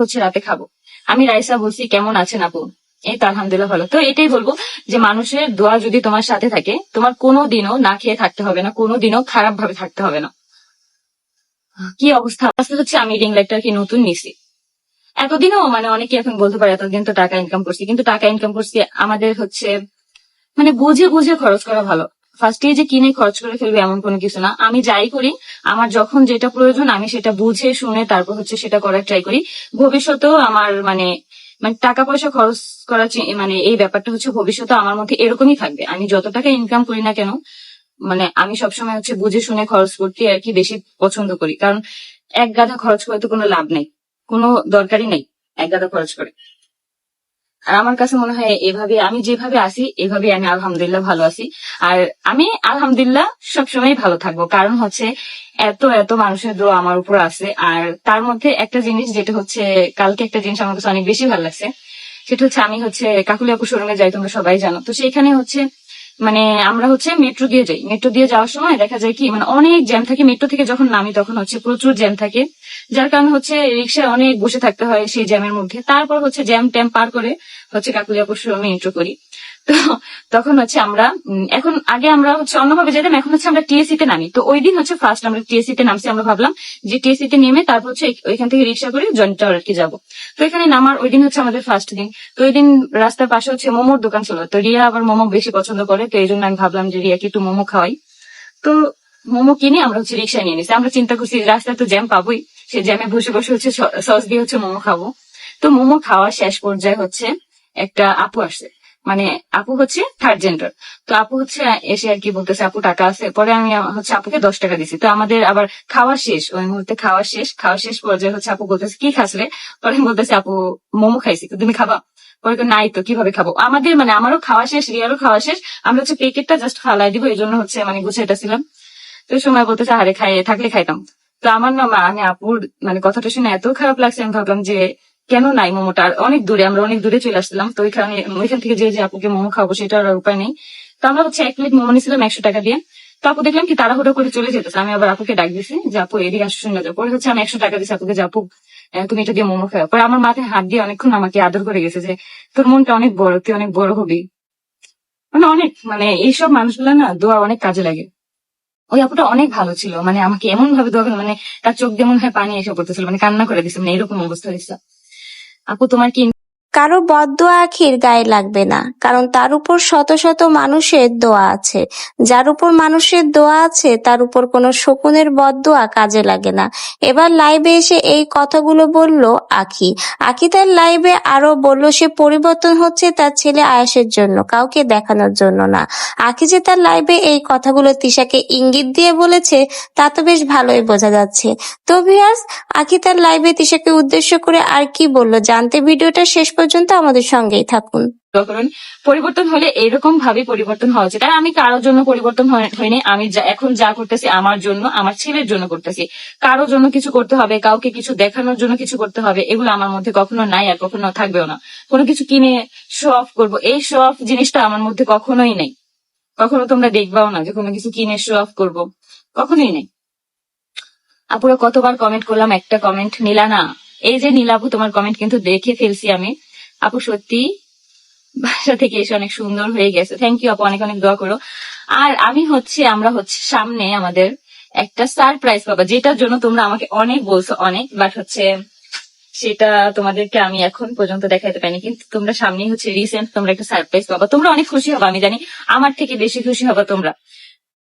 হচ্ছে রাতে খাব। আমি রাইসা বলছি, কেমন আছেন আপু? এই তো আলহামদুলিল্লাহ ভালো। তো এটাই বলব যে মানুষের দোয়া যদি তোমার সাথে থাকে, তোমার কোনো দিনও না খেয়ে থাকতে হবে না, কোনো দিনও খারাপ ভাবে থাকতে হবে না। কি অবস্থা? আজকে হচ্ছে আমি রিং লাইটটা কি নতুন নিছি। এতদিনও মানে অনেকে এখন বলতে পারে, এতদিন তো টাকা ইনকাম করছি। কিন্তু টাকা ইনকাম করছি আমাদের হচ্ছে মানে বুঝে বুঝে খরচ করা ভালো। ফার্স্টে যে কিনে খরচ করে ফেলবে এমন কোনো কিছু না। আমি যাই করি, আমার যখন যেটা প্রয়োজন আমি সেটা বুঝে, শুনে তারপর হচ্ছে সেটা করার ট্রাই করি। ভবিষ্যতেও আমার মানে মানে টাকা পয়সা খরচ করা মানে এই ব্যাপারটা হচ্ছে ভবিষ্যতে আমার মধ্যে এরকমই থাকবে। আমি যত টাকা ইনকাম করি না কেন মানে আমি সবসময় হচ্ছে বুঝে, শুনে খরচ করতে আর কি বেশি পছন্দ করি। কারণ এক গাধা খরচ করে তো কোনো লাভ নেই। কোনো দরকারই নেই এক গাদা খরচ করে। আর আমার কাছে মনে হয় এভাবে আমি যেভাবে আছি এভাবে আমি আলহামদুলিল্লাহ ভালো আছি। আর আমি আলহামদুলিল্লাহ সবসময় ভালো থাকব। কারণ হচ্ছে এত এত মানুষের দোয়া আমার উপর আছে। আর তার মধ্যে একটা জিনিস যেটা হচ্ছে, কালকে একটা জিনিস আমার কাছে অনেক বেশি ভালো লাগছে। সেটা হচ্ছে আমি হচ্ছে কাকুলিয়া শোরুমে যাই, তোমরা সবাই জানো। তো সেখানে হচ্ছে মানে আমরা হচ্ছে মেট্রো দিয়ে যাই। মেট্রো দিয়ে যাওয়ার সময় দেখা যায় কি মানে অনেক জ্যাম থাকে মেট্রো থেকে যখন নামি তখন হচ্ছে প্রচুর জ্যাম থাকে। যার কারণে হচ্ছে রিক্সায় অনেক বসে থাকতে হয় সেই জ্যামের মধ্যে। তারপর হচ্ছে জ্যাম ট্যাম পার করে হচ্ছে কাকুলিয়াপুর আমি এন্ট্রো করি। তো তখন হচ্ছে আমরা এখন আগে আমরা হচ্ছে অন্যভাবে যেতাম, এখন হচ্ছে আমরা টিএসসি তে নামি। তো ওই দিন হচ্ছে ফার্স্ট আমরা টিএসসি তে নামছি, আমরা ভাবলাম যে টিএসসি তে নেমে তারপর হচ্ছে ওইখান থেকে রিক্সা করে জয়েন্ট টাওয়ার আর কি যাব। তো এখানে নামার ওই দিন হচ্ছে আমাদের ফার্স্ট দিন। তো ওই দিন রাস্তার পাশে হচ্ছে মোমোর দোকান ছিল। তো রিয়া আবার মোমো বেশি পছন্দ করে, তো এই জন্য আমি ভাবলাম যে রিয়াকে একটু মোমো খাওয়াই। তো মোমো কিনে আমরা হচ্ছে রিক্সা নিয়ে নিছি। আমরা চিন্তা করছি, রাস্তায় তো জ্যাম পাবোই। সে জ্যামে বসে বসে হচ্ছে সস দিয়ে হচ্ছে মোমো খাব। তো মোমো খাওয়ার শেষ পর্যায়ে হচ্ছে একটা আপু আসছে। মানে আপু হচ্ছে থার্ড জেন্ডার তো আপু হচ্ছে এসে আর কি বলতেছে, আপু, টাকা আছে। পরে আমি হচ্ছে আপুকে দশ টাকা দিছি। তো আমাদের আবার খাওয়া শেষ। ওই মুহূর্তে খাওয়া শেষ। খাওয়া শেষ পর্যায়ে হচ্ছে আপু বলতেছে, কি খাসলে? পরে আমি বলতেছে, আপু, মোমো খাইছি। তো তুমি খাবা? পরে নাই তো, কীভাবে খাব? আমাদের মানে আমারও খাওয়া শেষ, রিয়ারও খাওয়া শেষ। আমরা হচ্ছে প্যাকেটটা জাস্ট ফালাই দিব এই জন্য হচ্ছে মানে গুছাইতেছিলাম। তো ওই সময় বলতেছে, আরে, খাই, থাকলে খাইতাম। তো আমার না মানে আপুর মানে কথাটা শুনে এত খারাপ লাগছে। আমি ভাবলাম যে কেন নাই মোমোটা? অনেক দূরে, আমরা অনেক দূরে চলে আসছিলাম, তো ওইখানে ওইখান থেকে যে যে আপুকে মোমো খাব সেটা আর উপায় নেই। তো আমরা হচ্ছে এক প্লেট মোমো নিয়েছিলাম একশো টাকা দিয়ে। তো আপু দেখলাম কি তাড়াহুড়ো করে চলে যেতেছে, আমি আবার আপুকে ডাক দিছি যে, আপু, এদিকে আসো, শুনে যাও। পরে হচ্ছে আমি একশো টাকা দিছি আপুকে যে তুমি এটা দিয়ে মোমো খাও। পরে আমার মাথায় হাত দিয়ে অনেকক্ষণ আমাকে আদর করে গেছে যে, তোর মনটা অনেক বড়, তুই অনেক বড় হবি। মানে অনেক মানে এইসব মানুষগুলো না দোয়া অনেক কাজে লাগে। ওই আপুটা অনেক ভালো ছিল মানে আমাকে এমন ভাবে দোয়া মানে তার চোখ দিয়ে মনে হয় পানি এসে পড়তেছিল মানে কান্না করে দিচ্ছে মানে এরকম অবস্থা হয়েছে। আপু তোমার কি কারও বদদোয়া আখির গায়ে লাগবে না, কারণ তার উপর শত শত মানুষের দোয়া আছে। যার উপর মানুষের দোয়া আছে, তার উপর কোনো শকুনের বদদোয়া কাজে লাগে না। এবার লাইভে এসে এই কথাগুলো বলল আখি। আখি তার লাইভে আরও বলল, সে পরিবর্তন হচ্ছে তার ছেলে আয়াসের জন্য, কাউকে দেখানোর জন্য না। আখি যে তার লাইভে এই কথাগুলো তিশাকে ইঙ্গিত দিয়ে বলেছে, তা তো বেশ ভালোই বোঝা যাচ্ছে। তো ভিয়ার্স আখি তার লাইভে তিশাকে উদ্দেশ্য করে আর কি বলল? জানতে ভিডিওটা শেষ পর্যন্ত আমাদের সঙ্গেই থাকুন। পরিবর্তন হলে এরকম ভাবে পরিবর্তন হওয়া উচিত। আর আমি কারোর জন্য পরিবর্তন হয়নি। আমি এখন যা করতেছি আমার জন্য, আমার ছেলের জন্য করতেছি। কারোর জন্য কিছু করতে হবে, কাউকে কিছু দেখানোর জন্য কিছু করতে হবে, এগুলো আমার মধ্যে কখনো নাই আর কখনো থাকবেও না। কোনো কিছু কিনে শো অফ করব, এই শো অফ জিনিসটা আমার মধ্যে কখনোই নেই। কখনো তোমরা দেখবাও না যে কোনো কিছু কিনে শো অফ করব। কখনোই নেই। আপুরা কতবার কমেন্ট করলাম, একটা কমেন্ট নিলা না। এই যে নীলাপু, তোমার কমেন্ট কিন্তু দেখে ফেলছি আমি। আপু, সত্যি? বাসা থেকে এসে অনেক সুন্দর হয়ে গেছে। থ্যাংক ইউ আপু, অনেক অনেক দোয়া করো। আর আমি হচ্ছে, আমরা হচ্ছে সামনে আমাদের একটা সারপ্রাইজ পাবা, যেটার জন্য তোমরা আমাকে অনেক বলছো, অনেক বাট হচ্ছে সেটা তোমাদেরকে আমি এখন পর্যন্ত দেখাতে পারিনি, কিন্তু তোমরা সামনেই হচ্ছে রিসেন্ট তোমরা একটা সারপ্রাইজ পাবা। তোমরা অনেক খুশি হবে, আমি জানি। আমার থেকে বেশি খুশি হবে তোমরা।